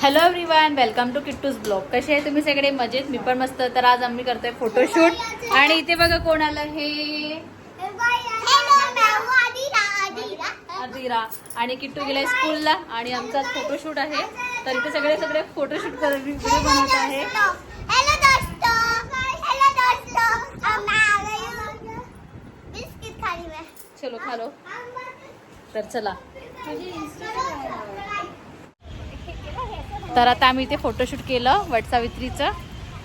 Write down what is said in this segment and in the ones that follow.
Hello everyone welcome to किट्टूज blog कसे आहे तुम्ही सगळे? मजेत? मी पण मस्त. तर आज आम्ही करतोय फोटोशूट आणि इथे बघा कोण आलं? हे अदिरा आणि किट्टू गेलाय स्कूलला आणि आमचा फोटोशूट आहे. तर इथे सगळे सगळे फोटोशूट कर व्हिडिओ बनवत आहे. चलो खालो. तर चला. तर आता आम्ही इथे फोटोशूट केलं वटसावित्रीचं.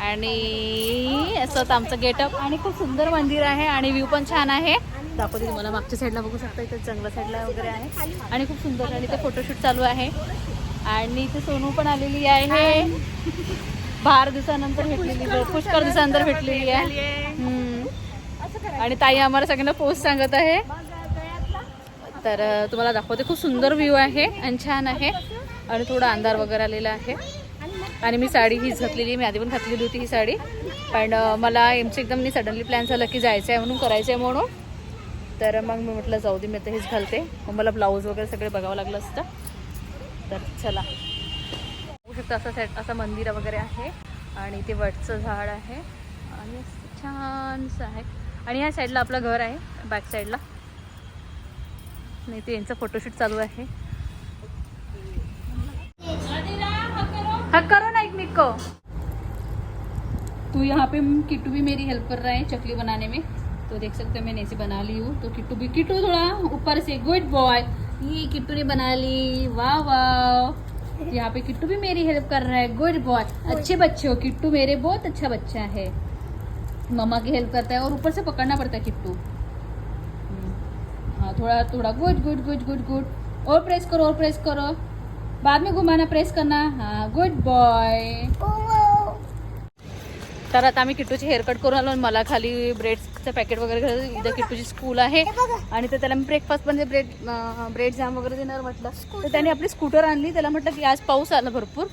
आणि असं तर आमचं गेटअप आणि खूप सुंदर मंदिर आहे आणि व्ह्यू पण छान आहे. दाखवते तुम्हाला मागच्या साईडला बघू शकता इथे जंगला साईडला वगैरे आहे. आणि खूप सुंदर आणि इथे फोटोशूट चालू आहे. आणि इथे सोनू पण आलेली आहे. बारा दिवसानंतर भेटलेली पुष्कळ दिवसानंतर भेटलेली आहे. आणि ताई आम्हाला सगळ्यांना पोस्ट सांगत आहे. तर तुम्हाला दाखवते. खूप सुंदर व्ह्यू आहे आणि छान आहे. आणि थोडा अंधार वगैरे आलेला आहे. आणि मी साडी हीच घातलेली मी आधी पण घातलेली होती ही साडी. पण मला एमचं एकदम मी सडनली प्लॅन झाला की जायचं आहे म्हणून करायचं आहे म्हणून. तर मग मी म्हटलं जाऊ दे मी आता हेच घालते. मग मला ब्लाऊज वगैरे सगळे बघावं लागलं असतं. तर चला. बघू शकता असं साईड असं मंदिर वगैरे आहे. आणि ते वटचं झाड आहे. आणि छानसं आहे. आणि ह्या साईडला आपलं घर आहे बॅक साईडला नाही ते यांचं फोटोशूट चालू आहे. हाँ करो ना एक मिक को तो यहाँ पे किट्टू भी मेरी हेल्प कर रहा है चकली बनाने में। तो देख सकते हो मैंने ऐसे बना ली हूँ। तो किट्टू भी किट्टू थोड़ा ऊपर से गुड बॉय। ये किट्टू ने बना ली। वाह वाह। यहाँ पे किट्टू भी मेरी हेल्प कर रहा है। Good boy. अच्छे बच्चे हो। किट्टू मेरे बहुत अच्छा बच्चा है। मम्मा की हेल्प करता है और ऊपर से पकड़ना पड़ता है किट्टू। हाँ थोड़ा थोड़ा good good good good good. और प्रेस करो, और प्रेस करो। बाद में घुमाना प्रेस करना. हाँ गुड बॉय तर आता आम्ही किट्टूची हेअरकट करून आलो आणि मला खाली ब्रेडचं पॅकेट वगैरे इथं किट्टूची स्कूल आहे. आणि तर त्याला मी ब्रेकफास्ट म्हणजे ब्रेड ब्रेड जाम वगैरे देणार म्हटलं. तर त्याने आपली स्कूटर आणली. त्याला म्हटलं की आज पाऊस आला भरपूर.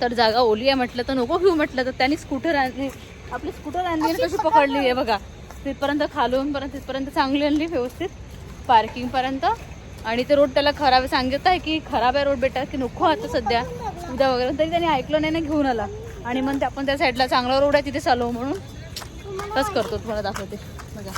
तर जागा ओली आहे म्हटलं तर नको घेऊ म्हटलं. तर त्याने स्कूटर आणली. आपली स्कूटर आणली आणि कशी पकडली. आहे बघा. तिथपर्यंत खालून पर्यंत तिथपर्यंत चांगली आणली व्यवस्थित. पार्किंगपर्यंत आणि ते रोड त्याला खराब सांगत आहे की खराब आहे रोड बेटर की नको आता सध्या. उद्या वगैरे. तरी त्यांनी ऐकलं नाही ना घेऊन आला. आणि म्हणते आपण त्या साईडला चांगला रोड आहे तिथे चालव म्हणून. तस करतो तुम्हाला दाखवते. बघा.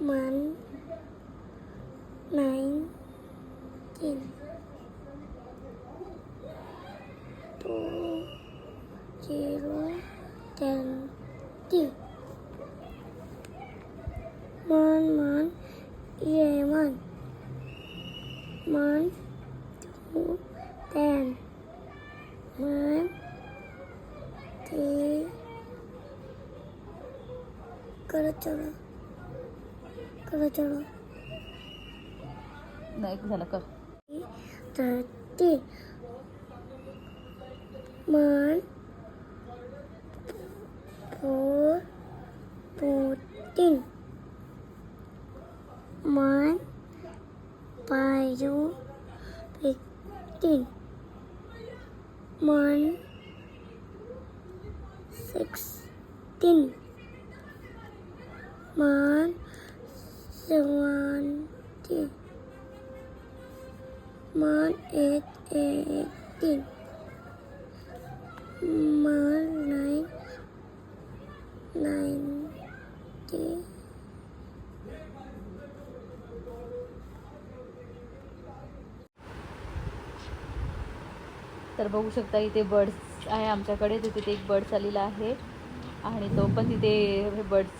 mắn mánh chín tủ chỉ rú chèn chín món món yê món món tủ tèn món करो चलो करो चलो नाही झालं कर thirty one four fourteen one five fifteen one sixteen one seventeen one eight eighteen one nine ninety तर बघू शकता इथे बर्ड्स आहे आमच्याकडे तर तिथे एक बर्ड्स आलेला आहे आणि तो पण तिथे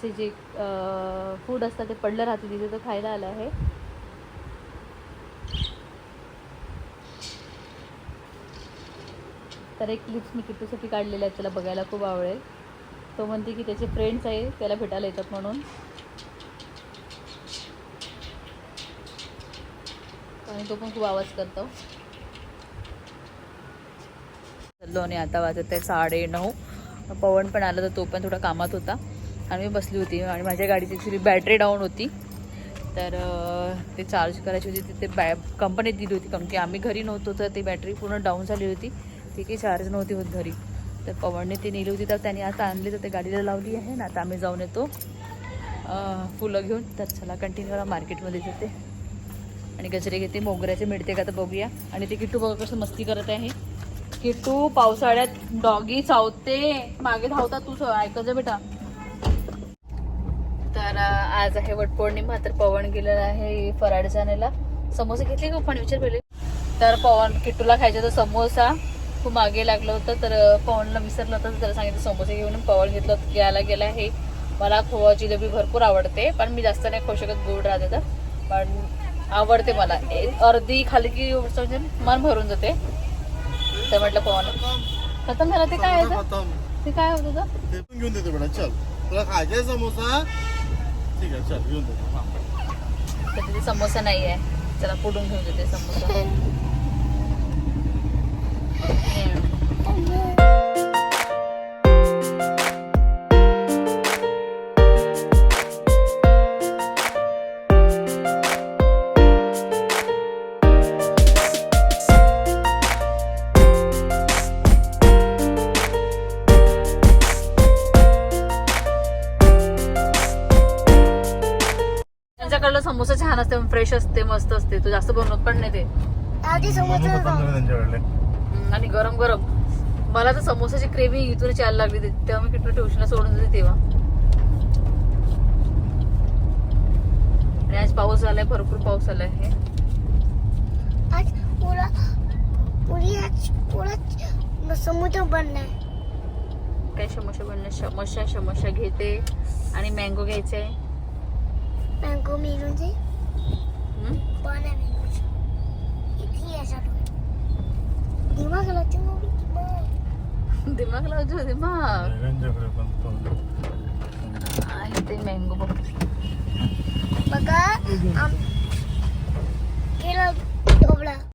हे जे फूड असतात ते पडलं राहते तिथे तो खायला आला आहे. तर एक क्लिप्स मी किटूसाठी काढलेला आहे त्याला बघायला खूप आवडेल. तो म्हणते की त्याचे फ्रेंड्स आहे त्याला भेटायला येतात म्हणून. आणि तो पण खूप आवाज करतो. चाललो आणि आता वाजत आहे साडे नऊ पवन पण आला तर तो पण थोडा कामात होता. आणि मी बसली होती आणि माझ्या गाडीची ॲक्च्युली बॅटरी डाऊन होती. तर ते चार्ज करायची होती तिथे बॅ कंपनीत दिली होती. कारण की आम्ही घरी नव्हतो तर ती बॅटरी पूर्ण डाऊन झाली होती. ती काही चार्ज नव्हती होत घरी. तर पवनने ती नेली होती तर त्याने आता आणली तर ते गाडीला लावली आहे ना. आता आम्ही जाऊन येतो फुलं घेऊन. तर चला कंटिन्यू करा मार्केटमध्ये येते आणि गजरे घेते मोगऱ्याचे मिळते का तर बघूया. आणि ते किट्टू बघा कसं मस्ती करत आहे. किट्टू पावसाळ्यात डॉगी चावते. मागे धावता तू ऐकत बेटा. तर आज आहे वटपौर्णिमा तर पवन गेलेला आहे फराड जाण्याला. समोसे घेतले का पण विचार पहिले. तर पवन किट्टूला खायचा तर समोसा. खूप मागे लागलं होतं तर पवनला विसरलं होतं तर सांगितलं समोसे घेऊन पवन घेतलं घ्यायला गेला आहे. मला खोवा जिलेबी भरपूर आवडते पण मी जास्त नाही खाऊ शकत गोड राहते तर. पण आवडते मला. अर्धी खाली की मन भरून जाते. तर म्हटलं पवन खतम झालं ते काय आहे खतम. ते काय होतं? ते पण घेऊन देतो बेटा चल. तुला खायचा आहे समोसा? ठीक आहे चल घेऊन देतो. हा. तर तिथे समोसा नाही आहे चला पुढून घेऊन देते समोसा. हम्म. त्यांच्याकडलं समोसा छान असते फ्रेश असते मस्त असते. तो जास्त बनवत पण नाही ते. आधी समोसा आणि गरम गरम. मला तर समोसाची क्रेविंग इथूनच यायला लागली. तेव्हा मी किती ट्युशनला सोडून देते तेव्हा. आणि आज पाऊस झालाय भरपूर पाऊस आलाय. आहे आज पुरा पुरी आज पुरा समुद्र बनलाय काय समोसा बनलं समोसा समोसा घेते. आणि मँगो घ्यायचे आहे मँगो मिळून जे हम्म? बना मिळून इथे यासाठी दिमाग लागते मग दिमाग दिमाग लावतो दिमाग त्यांच्याकडे पण तो- आहे ते मँगो बघ बघा आम केलं